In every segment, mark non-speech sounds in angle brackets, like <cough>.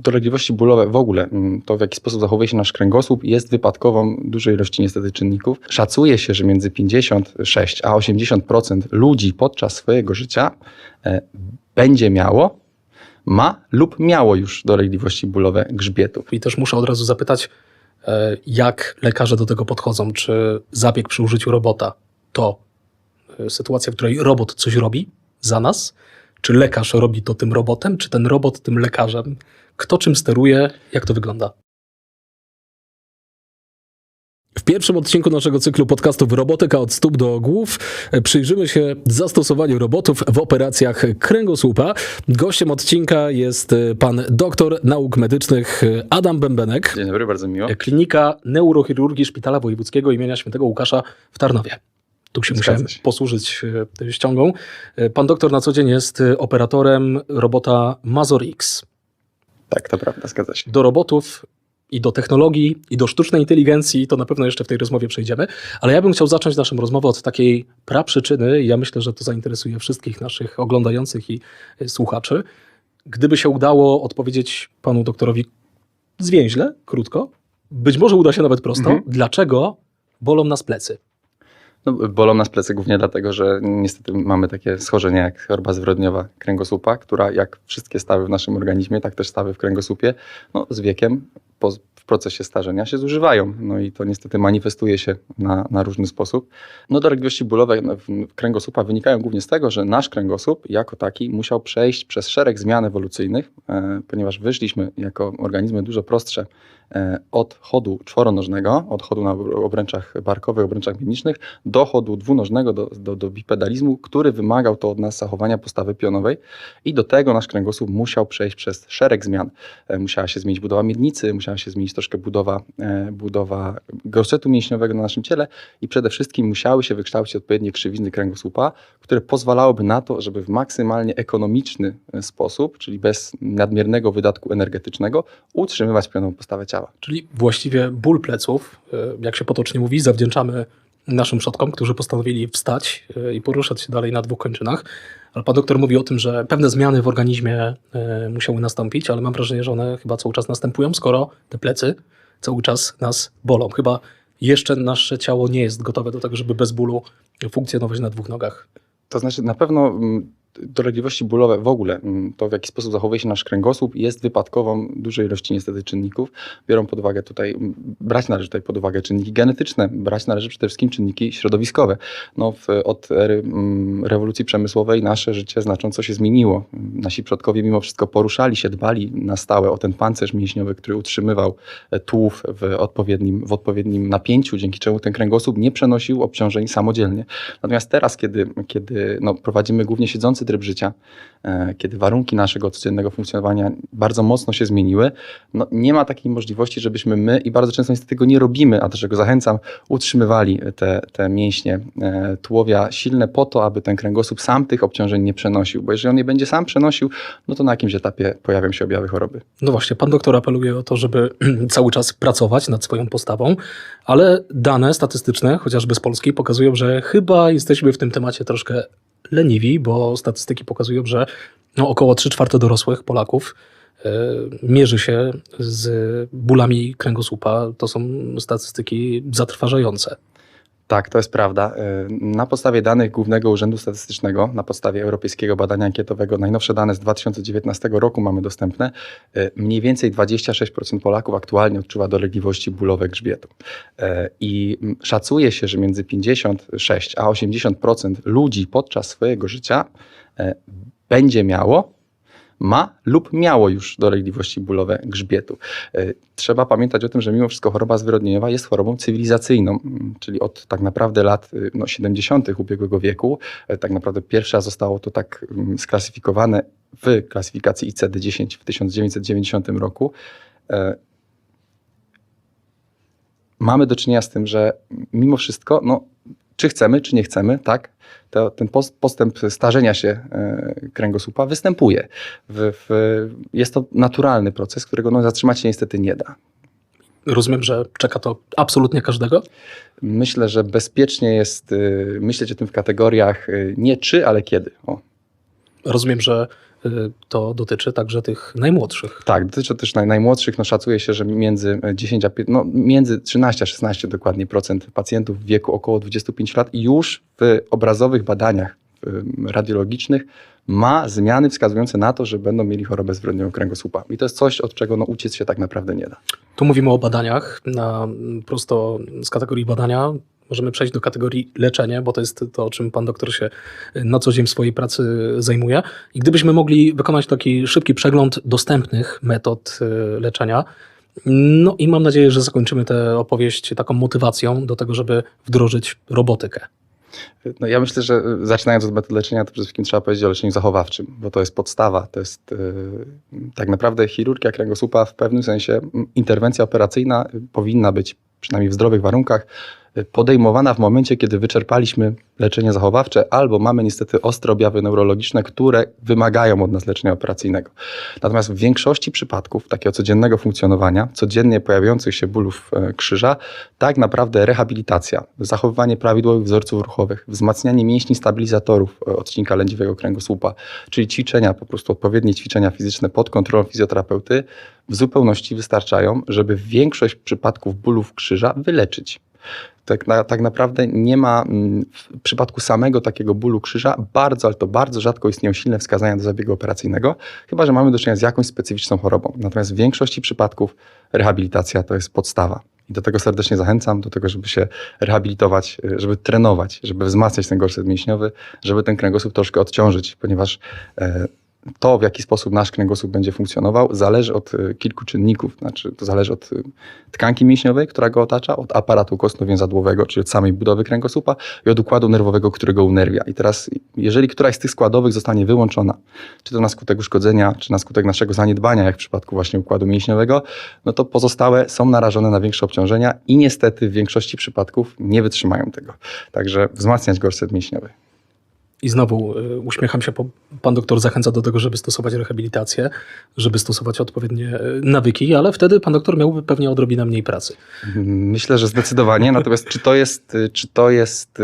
Dolegliwości bólowe w ogóle, mm, to w jaki sposób zachowuje się nasz kręgosłup, jest wypadkową dużej ilości niestety czynników. Szacuje się, że między 56 a 80% ludzi podczas swojego życia e, będzie miało, ma lub miało już dolegliwości bólowe grzbietu. I też muszę od razu zapytać, e, jak lekarze do tego podchodzą? Czy zabieg przy użyciu robota to e, sytuacja, w której robot coś robi za nas? Czy lekarz robi to tym robotem, czy ten robot tym lekarzem? Kto czym steruje? Jak to wygląda? W pierwszym odcinku naszego cyklu podcastów Robotyka od stóp do głów przyjrzymy się zastosowaniu robotów w operacjach kręgosłupa. Gościem odcinka jest pan doktor nauk medycznych Adam Bębenek. Dzień dobry, bardzo miło. Klinika Neurochirurgii Szpitala Wojewódzkiego imienia Świętego Łukasza w Tarnowie. Tu się Zgadza musiałem się. posłużyć e, ściągą. E, Pan doktor na co dzień jest operatorem robota Mazor X. Tak, to prawda, zgadza się. Do robotów i do technologii, i do sztucznej inteligencji, to na pewno jeszcze w tej rozmowie przejdziemy, ale ja bym chciał zacząć naszą rozmowę od takiej praprzyczyny. i Ja myślę, że to zainteresuje wszystkich naszych oglądających i e, słuchaczy. Gdyby się udało odpowiedzieć panu doktorowi zwięźle, krótko, być może uda się nawet prosto, Mhm. dlaczego bolą nas plecy? No, bolą nas plecy głównie dlatego, że niestety mamy takie schorzenie jak choroba zwyrodniowa kręgosłupa, która jak wszystkie stawy w naszym organizmie, tak też stawy w kręgosłupie, no, z wiekiem po, w procesie starzenia się zużywają. No i to niestety manifestuje się na, na różny sposób. No dolegliwości bólowe no, kręgosłupa wynikają głównie z tego, że nasz kręgosłup jako taki musiał przejść przez szereg zmian ewolucyjnych, e, ponieważ wyszliśmy jako organizmy dużo prostsze od chodu czworonożnego, od chodu na obręczach barkowych, obręczach miednicznych, do chodu dwunożnego, do, do, do bipedalizmu, który wymagał to od nas zachowania postawy pionowej i do tego nasz kręgosłup musiał przejść przez szereg zmian. E, Musiała się zmienić budowa miednicy, musiała się zmienić troszkę budowa, e, budowa gorsetu mięśniowego na naszym ciele i przede wszystkim musiały się wykształcić odpowiednie krzywizny kręgosłupa, które pozwalałyby na to, żeby w maksymalnie ekonomiczny e, sposób, czyli bez nadmiernego wydatku energetycznego, utrzymywać pionową postawę ciała. Czyli właściwie ból pleców, e, jak się potocznie mówi, zawdzięczamy naszym przodkom, którzy postanowili wstać e, i poruszać się dalej na dwóch kończynach. Ale pan doktor mówi o tym, że pewne zmiany w organizmie e, musiały nastąpić, ale mam wrażenie, że one chyba cały czas następują, skoro te plecy cały czas nas bolą. Chyba jeszcze nasze ciało nie jest gotowe do tego, żeby bez bólu funkcjonować na dwóch nogach. To znaczy, na pewno mm, dolegliwości bólowe w ogóle, mm, to w jaki sposób zachowuje się nasz kręgosłup, jest wypadkową dużej ilości niestety czynników. Biorą pod uwagę tutaj, brać należy tutaj pod uwagę czynniki genetyczne, brać należy przede wszystkim czynniki środowiskowe. No, w, od ery rewolucji przemysłowej nasze życie znacząco się zmieniło. Nasi przodkowie mimo wszystko poruszali się, dbali na stałe o ten pancerz mięśniowy, który utrzymywał e, tułów w odpowiednim, w odpowiednim napięciu, dzięki czemu ten kręgosłup nie przenosił obciążeń samodzielnie. Natomiast teraz, kiedy, kiedy no, prowadzimy głównie siedzący tryb życia, e, kiedy warunki naszego codziennego funkcjonowania bardzo mocno się zmieniły, no, nie ma takiej możliwości, żebyśmy my, i bardzo często niestety tego nie robimy, a do czego zachęcam, utrzymywali te, te mięśnie e, tułowia silne po to, aby ten kręgosłup sam tych obciążeń nie przenosił, bo jeżeli on je będzie sam przenosił, no to na jakimś etapie pojawią się objawy choroby. No właśnie, pan doktor apeluje o to, żeby <clears throat> cały czas pracować nad swoją postawą, ale dane statystyczne, chociażby z Polski, pokazują, że chyba jesteśmy w tym temacie troszkę leniwi, bo statystyki pokazują, że no, około 3 czwarte dorosłych Polaków e, mierzy się z bólami kręgosłupa. To są statystyki zatrważające. Tak, to jest prawda. E, Na podstawie danych Głównego Urzędu Statystycznego, na podstawie Europejskiego Badania Ankietowego, najnowsze dane z 2019 roku mamy dostępne, e, mniej więcej 26% Polaków aktualnie odczuwa dolegliwości bólowe grzbietu. E, I mm, szacuje się, że między 56 a 80% ludzi podczas swojego życia będzie miało ma lub miało już dolegliwości bólowe grzbietu. E, Trzeba pamiętać o tym, że mimo wszystko choroba zwyrodnieniowa jest chorobą cywilizacyjną, m, czyli od tak naprawdę lat y, no, 70. ubiegłego wieku, e, tak naprawdę pierwszy raz zostało to tak mm, sklasyfikowane w klasyfikacji ICD-10 w 1990 roku. E, Mamy do czynienia z tym, że mimo wszystko, no, czy chcemy, czy nie chcemy, tak, to, ten pos- postęp starzenia się e, kręgosłupa występuje. W, w, jest to naturalny proces, którego no, zatrzymać się niestety nie da. Rozumiem, że czeka to absolutnie każdego. Myślę, że bezpiecznie jest y, myśleć o tym w kategoriach y, nie czy, ale kiedy. O. Rozumiem, że to dotyczy także tych najmłodszych. Tak, dotyczy też naj, najmłodszych. No, szacuje się, że między 10 a 15, no, między 13 a 16 dokładnie procent pacjentów w wieku około 25 lat już w obrazowych badaniach radiologicznych ma zmiany wskazujące na to, że będą mieli chorobę zwrodniową kręgosłupa. I to jest coś, od czego no, uciec się tak naprawdę nie da. Tu mówimy o badaniach, na, prosto z kategorii badania możemy przejść do kategorii leczenia, bo to jest to, czym pan doktor się na co dzień w swojej pracy zajmuje. I gdybyśmy mogli wykonać taki szybki przegląd dostępnych metod y, leczenia, no i mam nadzieję, że zakończymy tę opowieść taką motywacją do tego, żeby wdrożyć robotykę. No ja myślę, że y, zaczynając od metod leczenia, to przede wszystkim trzeba powiedzieć o leczeniu zachowawczym, bo to jest podstawa. To jest yy, tak naprawdę chirurgia kręgosłupa w pewnym sensie, interwencja operacyjna y, powinna być, przynajmniej w zdrowych warunkach, y, podejmowana w momencie, kiedy wyczerpaliśmy leczenie zachowawcze, albo mamy niestety ostre objawy neurologiczne, które wymagają od nas leczenia operacyjnego. Natomiast w większości przypadków takiego codziennego funkcjonowania, codziennie pojawiających się bólów e, krzyża, tak naprawdę rehabilitacja, zachowywanie prawidłowych wzorców ruchowych, wzmacnianie mięśni stabilizatorów e, odcinka lędźwiowego kręgosłupa, czyli ćwiczenia, po prostu odpowiednie ćwiczenia fizyczne pod kontrolą fizjoterapeuty, w zupełności wystarczają, żeby większość przypadków bólów krzyża wyleczyć. Tak, na, tak naprawdę nie ma mm, w przypadku samego takiego bólu krzyża bardzo, ale to bardzo rzadko istnieją silne wskazania do zabiegu operacyjnego, chyba że mamy do czynienia z jakąś specyficzną chorobą. Natomiast w większości przypadków rehabilitacja to jest podstawa. I do tego serdecznie zachęcam, do tego, żeby się rehabilitować, żeby trenować, żeby wzmacniać ten gorset mięśniowy, żeby ten kręgosłup troszkę odciążyć, ponieważ e, to, w jaki sposób nasz kręgosłup będzie funkcjonował, zależy od y, kilku czynników. Znaczy, to zależy od y, tkanki mięśniowej, która go otacza, od aparatu kostno-więzadłowego, czyli od samej budowy kręgosłupa i od układu nerwowego, który go unerwia. I teraz, jeżeli któraś z tych składowych zostanie wyłączona, czy to na skutek uszkodzenia, czy na skutek naszego zaniedbania, jak w przypadku właśnie układu mięśniowego, no to pozostałe są narażone na większe obciążenia i niestety w większości przypadków nie wytrzymają tego. Także wzmacniać gorset mięśniowy. I znowu y, uśmiecham się, bo pan doktor zachęca do tego, żeby stosować rehabilitację, żeby stosować odpowiednie y, nawyki, ale wtedy pan doktor miałby pewnie odrobinę mniej pracy. Myślę, że zdecydowanie. Natomiast czy to jest, y, czy to jest,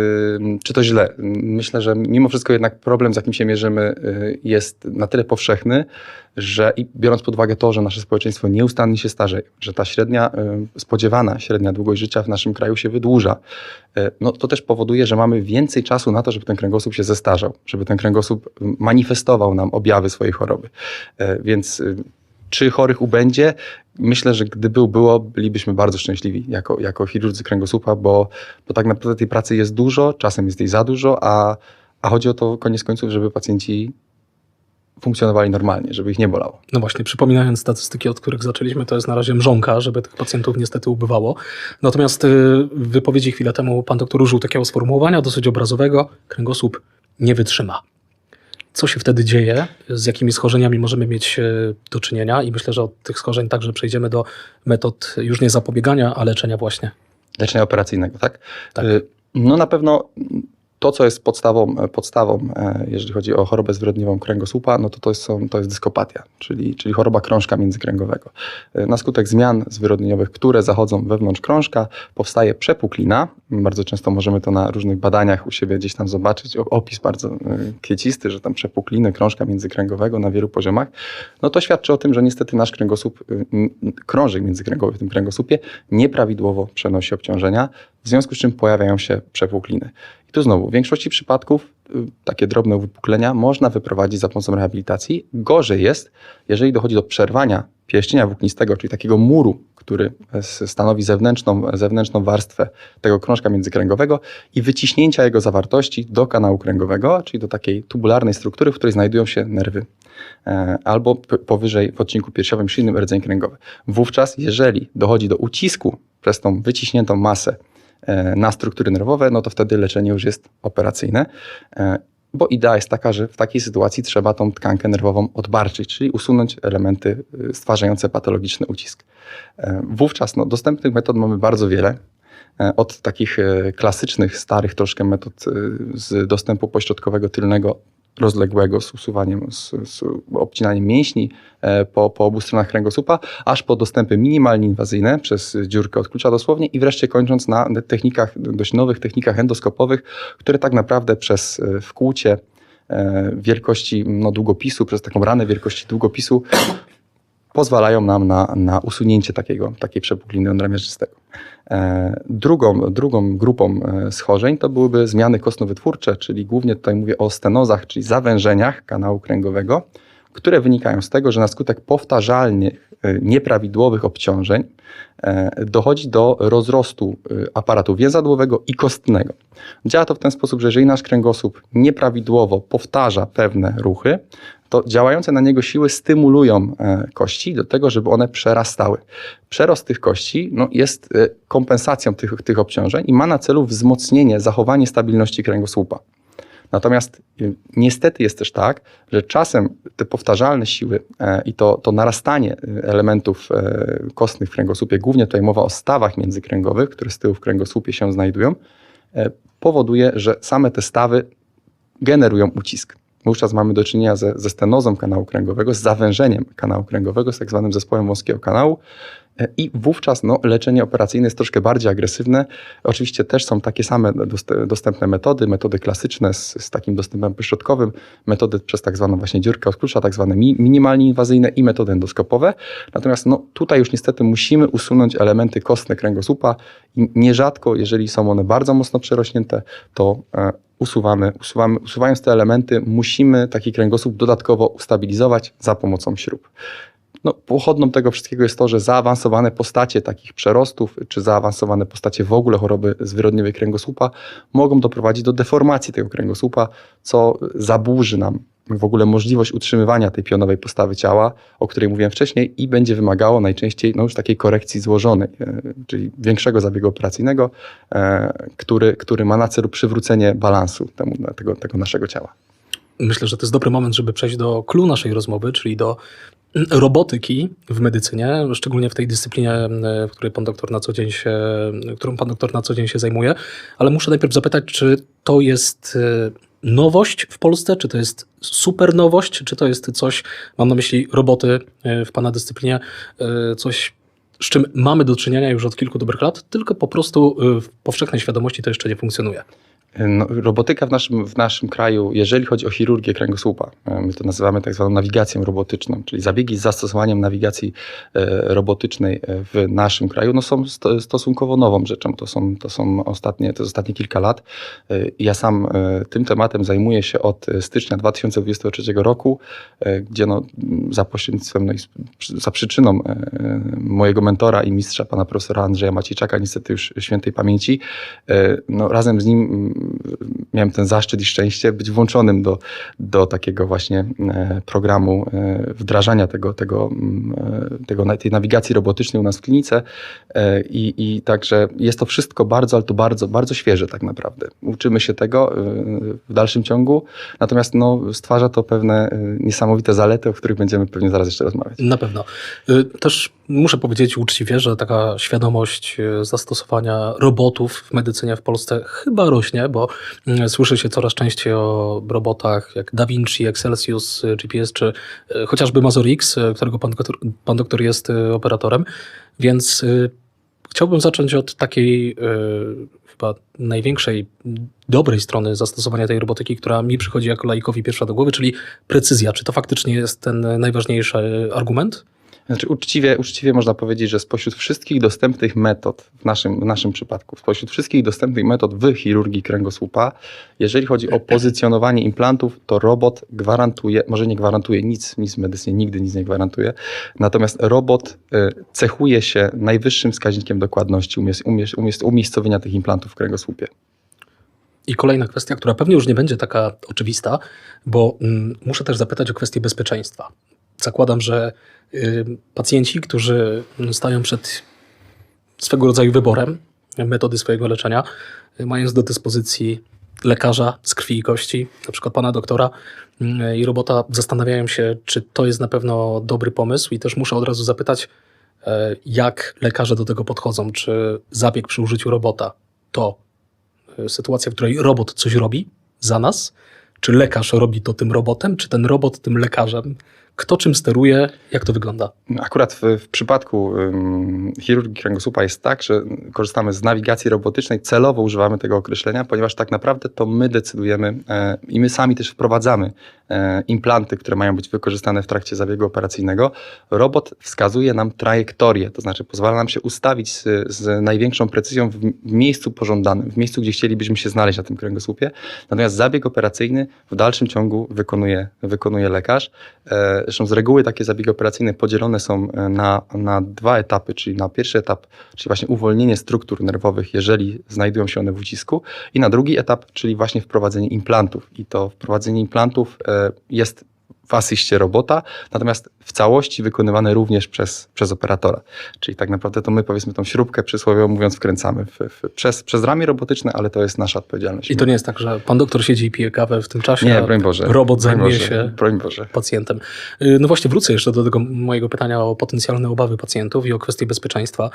czy to źle? Myślę, że mimo wszystko jednak problem, z jakim się mierzymy, jest na tyle powszechny, że i biorąc pod uwagę to, że nasze społeczeństwo nieustannie się starzeje, że ta średnia, y, spodziewana średnia długość życia w naszym kraju się wydłuża, y, no to też powoduje, że mamy więcej czasu na to, żeby ten kręgosłup się zestarzał, żeby ten kręgosłup y, manifestował nam objawy swojej choroby. Więc czy chorych ubędzie? Myślę, że gdyby było, bylibyśmy bardzo szczęśliwi jako, jako chirurdzy kręgosłupa, bo, bo tak naprawdę tej pracy jest dużo, czasem jest jej za dużo, a, a chodzi o to koniec końców, żeby pacjenci funkcjonowali normalnie, żeby ich nie bolało. No właśnie, przypominając statystyki, od których zaczęliśmy, to jest na razie mrzonka, żeby tych pacjentów niestety ubywało. Natomiast y, w wypowiedzi chwilę temu pan doktor użył takiego sformułowania dosyć obrazowego, kręgosłup nie wytrzyma. Co się wtedy dzieje? Z jakimi schorzeniami możemy mieć y, do czynienia? I myślę, że od tych schorzeń także przejdziemy do metod już nie zapobiegania, a leczenia właśnie. Leczenia operacyjnego, tak? Tak. Y, No na pewno to, co jest podstawą, podstawą, e, jeżeli chodzi o chorobę zwyrodniową kręgosłupa, no to to jest, to jest dyskopatia, czyli, czyli choroba krążka międzykręgowego. E, Na skutek zmian zwyrodniowych, które zachodzą wewnątrz krążka, powstaje przepuklina. Bardzo często możemy to na różnych badaniach u siebie gdzieś tam zobaczyć. Opis bardzo e, kwiecisty, że tam przepukliny krążka międzykręgowego na wielu poziomach. No to świadczy o tym, że niestety nasz kręgosłup, krążek międzykręgowy w tym kręgosłupie nieprawidłowo przenosi obciążenia, w związku z czym pojawiają się przepukliny. I tu znowu, w większości przypadków y, takie drobne uwypuklenia można wyprowadzić za pomocą rehabilitacji. Gorzej jest, jeżeli dochodzi do przerwania pierścienia włóknistego, czyli takiego muru, który s- stanowi zewnętrzną, zewnętrzną warstwę tego krążka międzykręgowego i wyciśnięcia jego zawartości do kanału kręgowego, czyli do takiej tubularnej struktury, w której znajdują się nerwy e, albo powyżej w odcinku piersiowym silnym rdzeń kręgowy. Wówczas, jeżeli dochodzi do ucisku przez tą wyciśniętą masę e, na struktury nerwowe, no to wtedy leczenie już jest operacyjne. E, Bo idea jest taka, że w takiej sytuacji trzeba tą tkankę nerwową odbarczyć, czyli usunąć elementy y, stwarzające patologiczny ucisk. E, Wówczas no, dostępnych metod mamy bardzo wiele. E, Od takich e, klasycznych, starych troszkę metod e, z dostępu pośrodkowego tylnego, rozległego, z usuwaniem, z, z obcinaniem mięśni e, po, po obu stronach kręgosłupa, aż po dostępy minimalnie inwazyjne przez dziurkę od klucza dosłownie i wreszcie kończąc na technikach, dość nowych technikach endoskopowych, które tak naprawdę przez e, wkłucie e, wielkości no, długopisu, przez taką ranę wielkości długopisu pozwalają nam na, na usunięcie takiego, takiej przepukliny jądra miażdżystego. E, Drugą, drugą grupą e, schorzeń to byłyby zmiany kostnowytwórcze, czyli głównie tutaj mówię o stenozach, czyli zawężeniach kanału kręgowego, które wynikają z tego, że na skutek powtarzalnych, e, nieprawidłowych obciążeń e, dochodzi do rozrostu e, aparatu więzadłowego i kostnego. Działa to w ten sposób, że jeżeli nasz kręgosłup nieprawidłowo powtarza pewne ruchy, to działające na niego siły stymulują kości do tego, żeby one przerastały. Przerost tych kości no, jest kompensacją tych, tych obciążeń i ma na celu wzmocnienie, zachowanie stabilności kręgosłupa. Natomiast y, niestety jest też tak, że czasem te powtarzalne siły e, i to, to narastanie y, elementów e, kostnych w kręgosłupie, głównie tutaj mowa o stawach międzykręgowych, które z tyłu w kręgosłupie się znajdują, e, powoduje, że same te stawy generują ucisk. Wówczas mamy do czynienia ze, ze stenozą kanału kręgowego, z zawężeniem kanału kręgowego, z tak zwanym zespołem wąskiego kanału. E, I wówczas no, leczenie operacyjne jest troszkę bardziej agresywne. Oczywiście też są takie same dost- dostępne metody, metody klasyczne z, z takim dostępem pośrodkowym, metody przez tak zwaną właśnie dziurkę od klucza, tak zwane mi, minimalnie inwazyjne i metody endoskopowe. Natomiast no, tutaj już niestety musimy usunąć elementy kostne kręgosłupa i nierzadko, jeżeli są one bardzo mocno przerośnięte, to e, usuwamy, usuwamy, usuwając te elementy, musimy taki kręgosłup dodatkowo ustabilizować za pomocą śrub. No, pochodną tego wszystkiego jest to, że zaawansowane postacie takich przerostów, czy zaawansowane postacie w ogóle choroby zwyrodniowej kręgosłupa mogą doprowadzić do deformacji tego kręgosłupa, co zaburzy nam w ogóle możliwość utrzymywania tej pionowej postawy ciała, o której mówiłem wcześniej, i będzie wymagało najczęściej no, już takiej korekcji złożonej, e, czyli większego zabiegu operacyjnego, e, który, który ma na celu przywrócenie balansu temu, tego, tego naszego ciała. Myślę, że to jest dobry moment, żeby przejść do clue naszej rozmowy, czyli do robotyki w medycynie, szczególnie w tej dyscyplinie, e, w której pan doktor na co dzień się, którą pan doktor na co dzień się zajmuje. Ale muszę najpierw zapytać, czy to jest e, nowość w Polsce, czy to jest super nowość, czy to jest coś, mam na myśli roboty e, w pana dyscyplinie, e, coś z czym mamy do czynienia już od kilku dobrych lat, tylko po prostu e, w powszechnej świadomości to jeszcze nie funkcjonuje. No, robotyka w naszym, w naszym kraju, jeżeli chodzi o chirurgię kręgosłupa, e, my to nazywamy tak zwaną nawigacją robotyczną, czyli zabiegi z zastosowaniem nawigacji e, robotycznej e, w naszym kraju, no są sto, stosunkowo nową rzeczą. To są, to są ostatnie, to jest ostatnie kilka lat. Ja sam tym tematem zajmuję się od stycznia 2023 roku, gdzie no, za pośrednictwem, no i za przyczyną mojego mentora i mistrza, pana profesora Andrzeja Maciejczaka, niestety już świętej pamięci, no, razem z nim miałem ten zaszczyt i szczęście być włączonym do, do takiego właśnie e, programu e, wdrażania tego, tego, mm, e, tego, tej nawigacji robotycznej u nas w klinice i, i także jest to wszystko bardzo, ale to bardzo, bardzo świeże tak naprawdę. Uczymy się tego w dalszym ciągu, natomiast no, stwarza to pewne niesamowite zalety, o których będziemy pewnie zaraz jeszcze rozmawiać. Na pewno. Też muszę powiedzieć uczciwie, że taka świadomość y, zastosowania robotów w medycynie w Polsce chyba rośnie, bo y, słyszy się coraz częściej o robotach jak Da Vinci, Excelsius, y, GPS czy y, chociażby Mazor X, którego pan doktor, pan doktor jest operatorem. Więc chciałbym zacząć od takiej chyba największej dobrej strony zastosowania tej robotyki, która mi przychodzi jako laikowi pierwsza do głowy, czyli precyzja. Czy to faktycznie jest ten najważniejszy argument? Znaczy, uczciwie, uczciwie można powiedzieć, że spośród wszystkich dostępnych metod, w naszym, w naszym przypadku, spośród wszystkich dostępnych metod w chirurgii kręgosłupa, jeżeli chodzi o pozycjonowanie implantów, to robot gwarantuje, może nie gwarantuje nic, nic w medycynie nigdy nic nie gwarantuje, natomiast robot y, cechuje się najwyższym wskaźnikiem dokładności umies, umiejscowienia tych implantów w kręgosłupie. I kolejna kwestia, która pewnie już nie będzie taka oczywista, bo mm, muszę też zapytać o kwestię bezpieczeństwa. Zakładam, że pacjenci, którzy stają przed swego rodzaju wyborem metody swojego leczenia, y, mając do dyspozycji lekarza z krwi i kości, na przykład pana doktora y, i robota, zastanawiają się, czy to jest na pewno dobry pomysł i też muszę od razu zapytać, y, jak lekarze do tego podchodzą, czy zabieg przy użyciu robota to y, sytuacja, w której robot coś robi za nas, czy lekarz robi to tym robotem, czy ten robot tym lekarzem, Kto czym steruje, jak to wygląda? Akurat w, w przypadku ym, chirurgii kręgosłupa jest tak, że korzystamy z nawigacji robotycznej, celowo używamy tego określenia, ponieważ tak naprawdę to my decydujemy e, i my sami też wprowadzamy implanty, które mają być wykorzystane w trakcie zabiegu operacyjnego. Robot wskazuje nam trajektorię, to znaczy pozwala nam się ustawić z, z największą precyzją w, miejscu pożądanym, w miejscu, gdzie chcielibyśmy się znaleźć na tym kręgosłupie. Natomiast zabieg operacyjny w dalszym ciągu wykonuje, wykonuje lekarz. E, Zresztą z reguły takie zabiegi operacyjne podzielone są e, na, na dwa etapy, czyli na pierwszy etap, czyli właśnie uwolnienie struktur nerwowych, jeżeli znajdują się one w ucisku, i na drugi etap, czyli właśnie wprowadzenie implantów. I to wprowadzenie implantów e, jest w asyście robota, natomiast w całości wykonywane również przez, przez operatora. Czyli tak naprawdę to my powiedzmy tą śrubkę przysłowiowo mówiąc wkręcamy w, w, przez, przez ramię robotyczne, ale to jest nasza odpowiedzialność. I to nie jest tak, że pan doktor siedzi i pije kawę w tym czasie, Nie, broń Boże. robot broń zajmuje Boże, się Broń Boże. pacjentem. Y, No właśnie, wrócę jeszcze do tego mojego pytania o potencjalne obawy pacjentów i o kwestie bezpieczeństwa.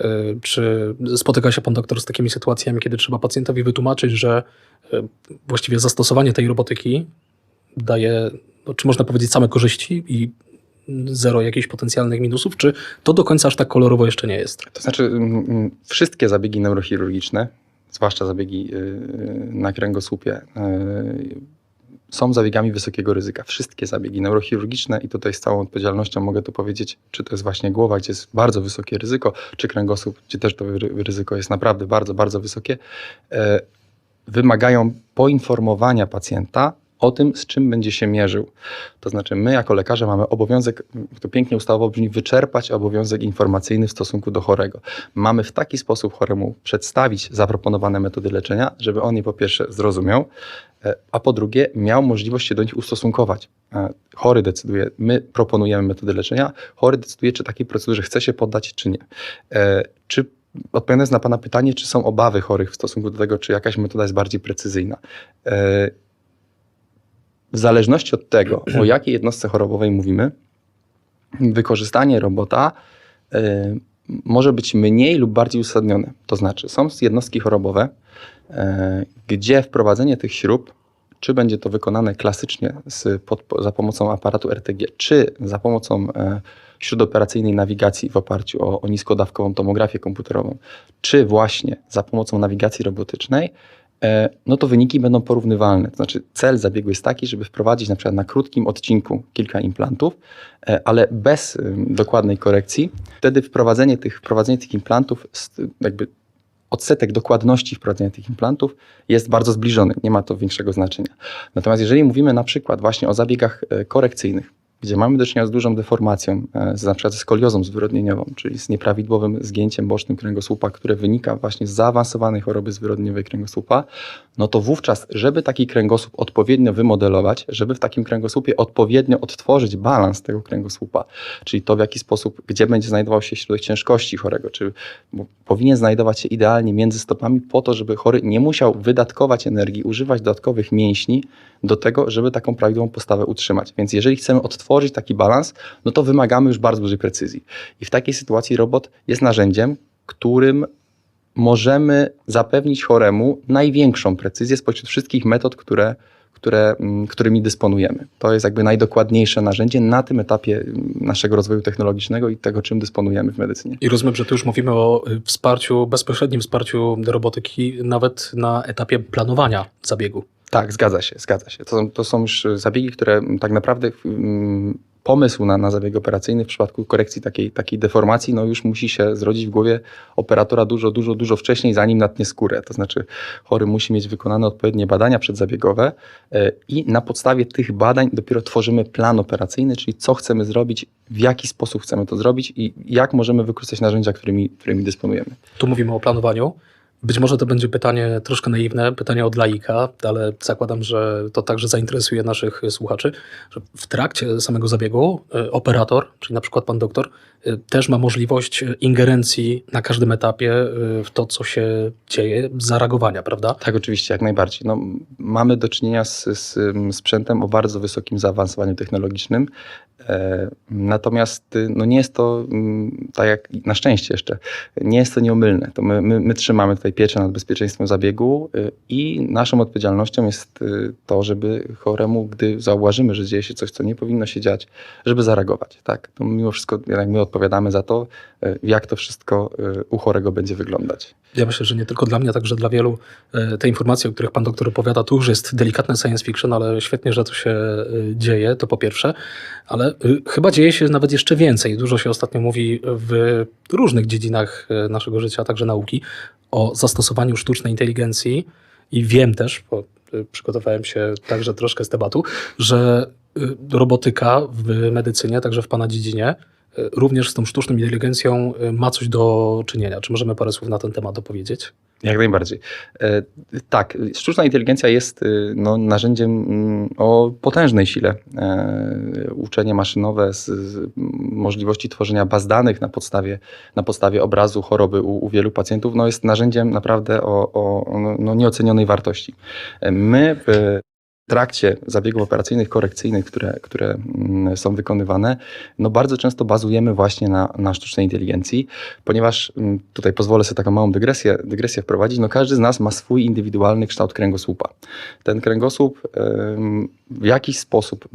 Y, Czy spotyka się pan doktor z takimi sytuacjami, kiedy trzeba pacjentowi wytłumaczyć, że y, właściwie zastosowanie tej robotyki daje, no, czy można powiedzieć, same korzyści i zero jakichś potencjalnych minusów, czy to do końca aż tak kolorowo jeszcze nie jest? To znaczy, wszystkie zabiegi neurochirurgiczne, zwłaszcza zabiegi yy, na kręgosłupie, yy, są zabiegami wysokiego ryzyka. Wszystkie zabiegi neurochirurgiczne, i tutaj z całą odpowiedzialnością mogę tu powiedzieć, czy to jest właśnie głowa, gdzie jest bardzo wysokie ryzyko, czy kręgosłup, gdzie też to ry- ryzyko jest naprawdę bardzo, bardzo wysokie, yy, wymagają poinformowania pacjenta o tym, z czym będzie się mierzył. To znaczy, my jako lekarze mamy obowiązek, to pięknie ustawowo brzmi, wyczerpać obowiązek informacyjny w stosunku do chorego. Mamy w taki sposób choremu przedstawić zaproponowane metody leczenia, żeby on je po pierwsze zrozumiał, e, a po drugie miał możliwość się do nich ustosunkować. E, Chory decyduje, my proponujemy metody leczenia, chory decyduje, czy takiej procedurze chce się poddać, czy nie. E, Czy odpowiadając na Pana pytanie, czy są obawy chorych w stosunku do tego, czy jakaś metoda jest bardziej precyzyjna? W zależności od tego, o <clears throat> jakiej jednostce chorobowej mówimy, wykorzystanie robota e, może być mniej lub bardziej uzasadnione. To znaczy, są jednostki chorobowe, e, gdzie wprowadzenie tych śrub, czy będzie to wykonane klasycznie z, pod, za pomocą aparatu RTG, czy za pomocą e, śródoperacyjnej nawigacji w oparciu o, o niskodawkową tomografię komputerową, czy właśnie za pomocą nawigacji robotycznej, no to wyniki będą porównywalne. To znaczy cel zabiegu jest taki, żeby wprowadzić na przykład na krótkim odcinku kilka implantów, e, ale bez dokładnej korekcji. Wtedy wprowadzenie tych, wprowadzenie tych implantów, jakby odsetek dokładności wprowadzenia tych implantów jest bardzo zbliżony, nie ma to większego znaczenia. Natomiast jeżeli mówimy na przykład właśnie o zabiegach e, korekcyjnych, gdzie mamy do czynienia z dużą deformacją, e, z, na przykład ze skoliozą zwyrodnieniową, czyli z nieprawidłowym zgięciem bocznym kręgosłupa, które wynika właśnie z zaawansowanej choroby zwyrodnieniowej kręgosłupa, no to wówczas, żeby taki kręgosłup odpowiednio wymodelować, żeby w takim kręgosłupie odpowiednio odtworzyć balans tego kręgosłupa, czyli to w jaki sposób, gdzie będzie znajdował się środek ciężkości chorego, czy powinien znajdować się idealnie między stopami po to, żeby chory nie musiał wydatkować energii, używać dodatkowych mięśni do tego, żeby taką prawidłową postawę utrzymać. Więc jeżeli chcemy odtworzyć taki balans, no to wymagamy już bardzo dużej precyzji. I w takiej sytuacji robot jest narzędziem, którym możemy zapewnić choremu największą precyzję spośród wszystkich metod, które, które, mm, którymi dysponujemy. To jest jakby najdokładniejsze narzędzie na tym etapie mm, naszego rozwoju technologicznego i tego, czym dysponujemy w medycynie. I rozumiem, że tu już mówimy o y, wsparciu, bezpośrednim wsparciu robotyki nawet na etapie planowania zabiegu. Tak, zgadza się, zgadza się. To, są- to są już zabiegi, które tak naprawdę mm, pomysł na, na zabieg operacyjny w przypadku korekcji takiej, takiej deformacji, no już musi się zrodzić w głowie operatora dużo, dużo, dużo wcześniej, zanim natnie skórę. To znaczy chory musi mieć wykonane odpowiednie badania przedzabiegowe e, i na podstawie tych badań dopiero tworzymy plan operacyjny, czyli co chcemy zrobić, w jaki sposób chcemy to zrobić i jak możemy wykorzystać narzędzia, którymi, którymi dysponujemy. Tu mówimy o planowaniu. Być może to będzie pytanie troszkę naiwne, pytanie od laika, ale zakładam, że to także zainteresuje naszych słuchaczy, że w trakcie samego zabiegu y, operator, czyli na przykład pan doktor, y, też ma możliwość ingerencji na każdym etapie y, w to, co się dzieje, zareagowania, prawda? Tak, oczywiście, jak najbardziej. No, mamy do czynienia z, z sprzętem o bardzo wysokim zaawansowaniu technologicznym Natomiast y, no nie jest to, mm, tak jak na szczęście jeszcze, nie jest to nieomylne. To my, my, my trzymamy tutaj pieczę nad bezpieczeństwem zabiegu y, i naszą odpowiedzialnością jest y, to, żeby choremu, gdy zauważymy, że dzieje się coś, co nie powinno się dziać, żeby zareagować. Tak? To mimo wszystko jednak my odpowiadamy za to, jak to wszystko u chorego będzie wyglądać. Ja myślę, że nie tylko dla mnie, także dla wielu e, te informacje, o których pan doktor opowiada, tu już jest delikatne science fiction, ale świetnie, że to się e, dzieje, to po pierwsze, ale e, chyba dzieje się nawet jeszcze więcej. Dużo się ostatnio mówi w różnych dziedzinach e, naszego życia, a także nauki, o zastosowaniu sztucznej inteligencji i wiem też, bo e, przygotowałem się także troszkę z debatu, że robotyka w medycynie, także w pana dziedzinie, również z tą sztuczną inteligencją e, ma coś do czynienia. Czy możemy parę słów na ten temat opowiedzieć? Jak najbardziej. E, Tak, sztuczna inteligencja jest y, no, narzędziem mm, o potężnej sile. E, Uczenie maszynowe z, możliwości tworzenia baz danych na podstawie, na podstawie obrazu choroby u, u wielu pacjentów no, jest narzędziem naprawdę o, o no, no, nieocenionej wartości. E, My w trakcie zabiegów operacyjnych korekcyjnych, które, które mm, są wykonywane, no bardzo często bazujemy właśnie na, na sztucznej inteligencji, ponieważ mm, tutaj pozwolę sobie taką małą dygresję, dygresję wprowadzić, no każdy z nas ma swój indywidualny kształt kręgosłupa. Ten kręgosłup w jakiś sposób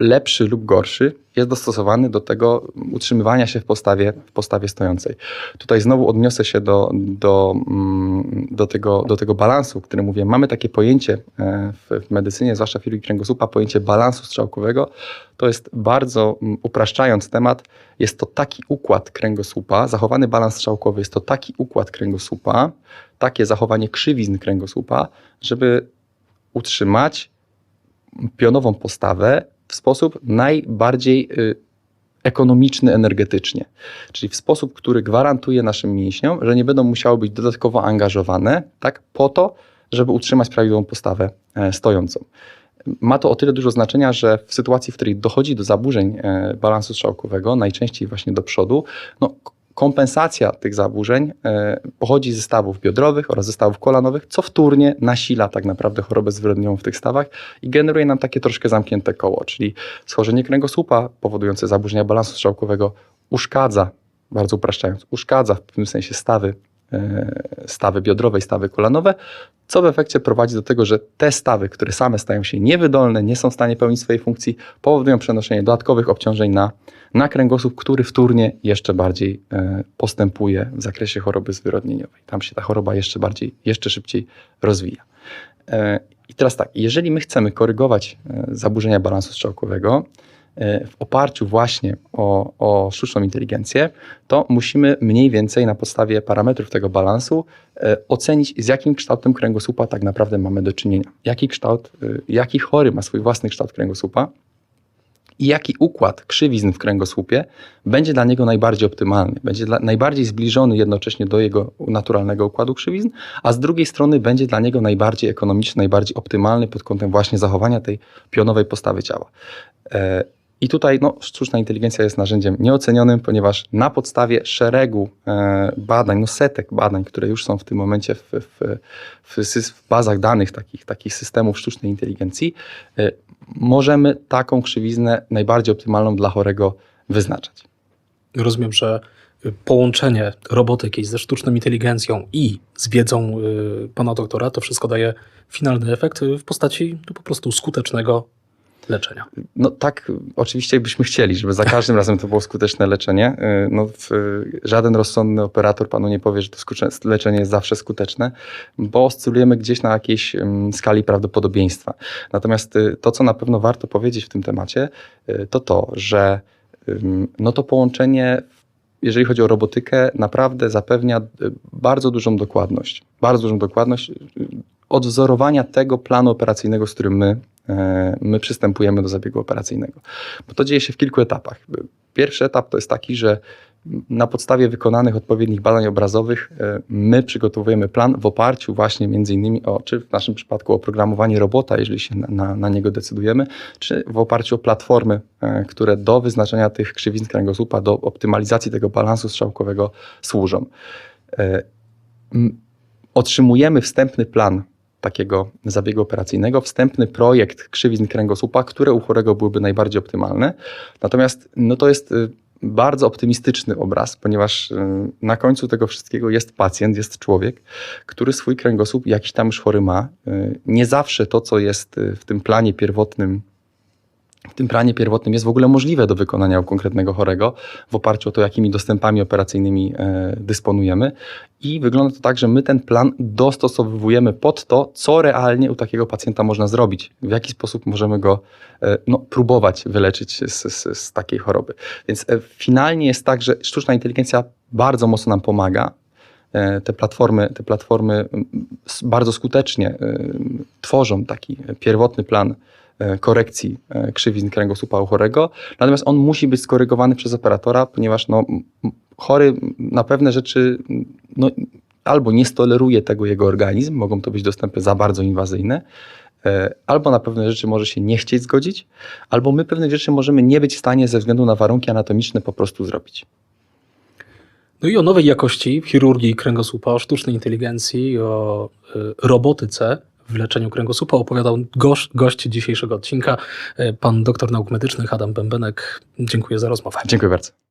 lepszy lub gorszy jest dostosowany do tego utrzymywania się w postawie, w postawie stojącej. Tutaj znowu odniosę się do, do, mm, do, tego, do tego balansu, o którym mówiłem. Mamy takie pojęcie e, w, w medycynie, zwłaszcza w chirurgii kręgosłupa, pojęcie balansu strzałkowego. To jest bardzo, mm, upraszczając temat, jest to taki układ kręgosłupa, zachowany balans strzałkowy jest to taki układ kręgosłupa, takie zachowanie krzywizn kręgosłupa, żeby utrzymać pionową postawę w sposób najbardziej y, ekonomiczny energetycznie. Czyli w sposób, który gwarantuje naszym mięśniom, że nie będą musiały być dodatkowo angażowane, tak, po to, żeby utrzymać prawidłową postawę e, stojącą. Ma to o tyle dużo znaczenia, że w sytuacji, w której dochodzi do zaburzeń e, balansu strzałkowego, najczęściej właśnie do przodu, no, kompensacja tych zaburzeń e, pochodzi ze stawów biodrowych oraz ze stawów kolanowych, co wtórnie nasila tak naprawdę chorobę zwyrodniową w tych stawach i generuje nam takie troszkę zamknięte koło, czyli schorzenie kręgosłupa powodujące zaburzenia balansu strzałkowego uszkadza, bardzo upraszczając, uszkadza w pewnym sensie stawy, stawy biodrowe i stawy kolanowe, co w efekcie prowadzi do tego, że te stawy, które same stają się niewydolne, nie są w stanie pełnić swojej funkcji, powodują przenoszenie dodatkowych obciążeń na, na kręgosłup, który wtórnie jeszcze bardziej e, postępuje w zakresie choroby zwyrodnieniowej. Tam się ta choroba jeszcze bardziej, jeszcze szybciej rozwija. E, I teraz tak, jeżeli my chcemy korygować e, zaburzenia balansu strzałkowego e, w oparciu właśnie o, o sztuczną inteligencję, to musimy mniej więcej na podstawie parametrów tego balansu e, ocenić, z jakim kształtem kręgosłupa tak naprawdę mamy do czynienia. Jaki kształt, e, jaki chory ma swój własny kształt kręgosłupa i jaki układ krzywizn w kręgosłupie będzie dla niego najbardziej optymalny, będzie dla, najbardziej zbliżony jednocześnie do jego naturalnego układu krzywizn, a z drugiej strony będzie dla niego najbardziej ekonomiczny, najbardziej optymalny pod kątem właśnie zachowania tej pionowej postawy ciała. I tutaj no, sztuczna inteligencja jest narzędziem nieocenionym, ponieważ na podstawie szeregu e, badań, no setek badań, które już są w tym momencie w, w, w, w bazach danych takich, takich systemów sztucznej inteligencji, e, możemy taką krzywiznę najbardziej optymalną dla chorego wyznaczać. Rozumiem, że połączenie robotyki ze sztuczną inteligencją i z wiedzą y, pana doktora, to wszystko daje finalny efekt w postaci no, po prostu skutecznego leczenia. No tak, oczywiście byśmy chcieli, żeby za każdym razem to było skuteczne leczenie. Y, No, w, żaden rozsądny operator panu nie powie, że to leczenie jest zawsze skuteczne, bo oscylujemy gdzieś na jakiejś skali prawdopodobieństwa. Natomiast y, to, co na pewno warto powiedzieć w tym temacie, y, to to, że no to połączenie jeżeli chodzi o robotykę, naprawdę zapewnia y, bardzo dużą dokładność. Bardzo dużą dokładność y, odwzorowania tego planu operacyjnego, z którym my, my przystępujemy do zabiegu operacyjnego. Bo to dzieje się w kilku etapach. Pierwszy etap to jest taki, że na podstawie wykonanych odpowiednich badań obrazowych e, my przygotowujemy plan w oparciu właśnie między innymi o, czy w naszym przypadku o oprogramowanie robota, jeżeli się na, na, niego decydujemy, czy w oparciu o platformy, e, które do wyznaczenia tych krzywizn kręgosłupa, do optymalizacji tego balansu strzałkowego służą. E, Otrzymujemy wstępny plan takiego zabiegu operacyjnego, wstępny projekt krzywizn kręgosłupa, które u chorego byłyby najbardziej optymalne. Natomiast no to jest y, bardzo optymistyczny obraz, ponieważ y, na końcu tego wszystkiego jest pacjent, jest człowiek, który swój kręgosłup jakiś tam już chory ma. Y, Nie zawsze to, co jest w tym planie pierwotnym, tym planie pierwotnym jest w ogóle możliwe do wykonania u konkretnego chorego w oparciu o to, jakimi dostępami operacyjnymi e, dysponujemy. I wygląda to tak, że my ten plan dostosowujemy pod to, co realnie u takiego pacjenta można zrobić, w jaki sposób możemy go e, no, próbować wyleczyć z, z, z takiej choroby. Więc e, finalnie jest tak, że sztuczna inteligencja bardzo mocno nam pomaga. Te platformy, te platformy mm, bardzo skutecznie tworzą taki pierwotny plan korekcji e, krzywizn kręgosłupa u chorego, natomiast on musi być skorygowany przez operatora, ponieważ no, chory na pewne rzeczy no, albo nie stoleruje tego jego organizm, mogą to być dostępy za bardzo inwazyjne, e, albo na pewne rzeczy może się nie chcieć zgodzić, albo my pewne rzeczy możemy nie być w stanie ze względu na warunki anatomiczne po prostu zrobić. No i o nowej jakości w chirurgii kręgosłupa, o sztucznej inteligencji, o robotyce w leczeniu kręgosłupa opowiadał gość, gość dzisiejszego odcinka, y, pan doktor nauk medycznych Adam Bębenek. Dziękuję za rozmowę. Dziękuję bardzo.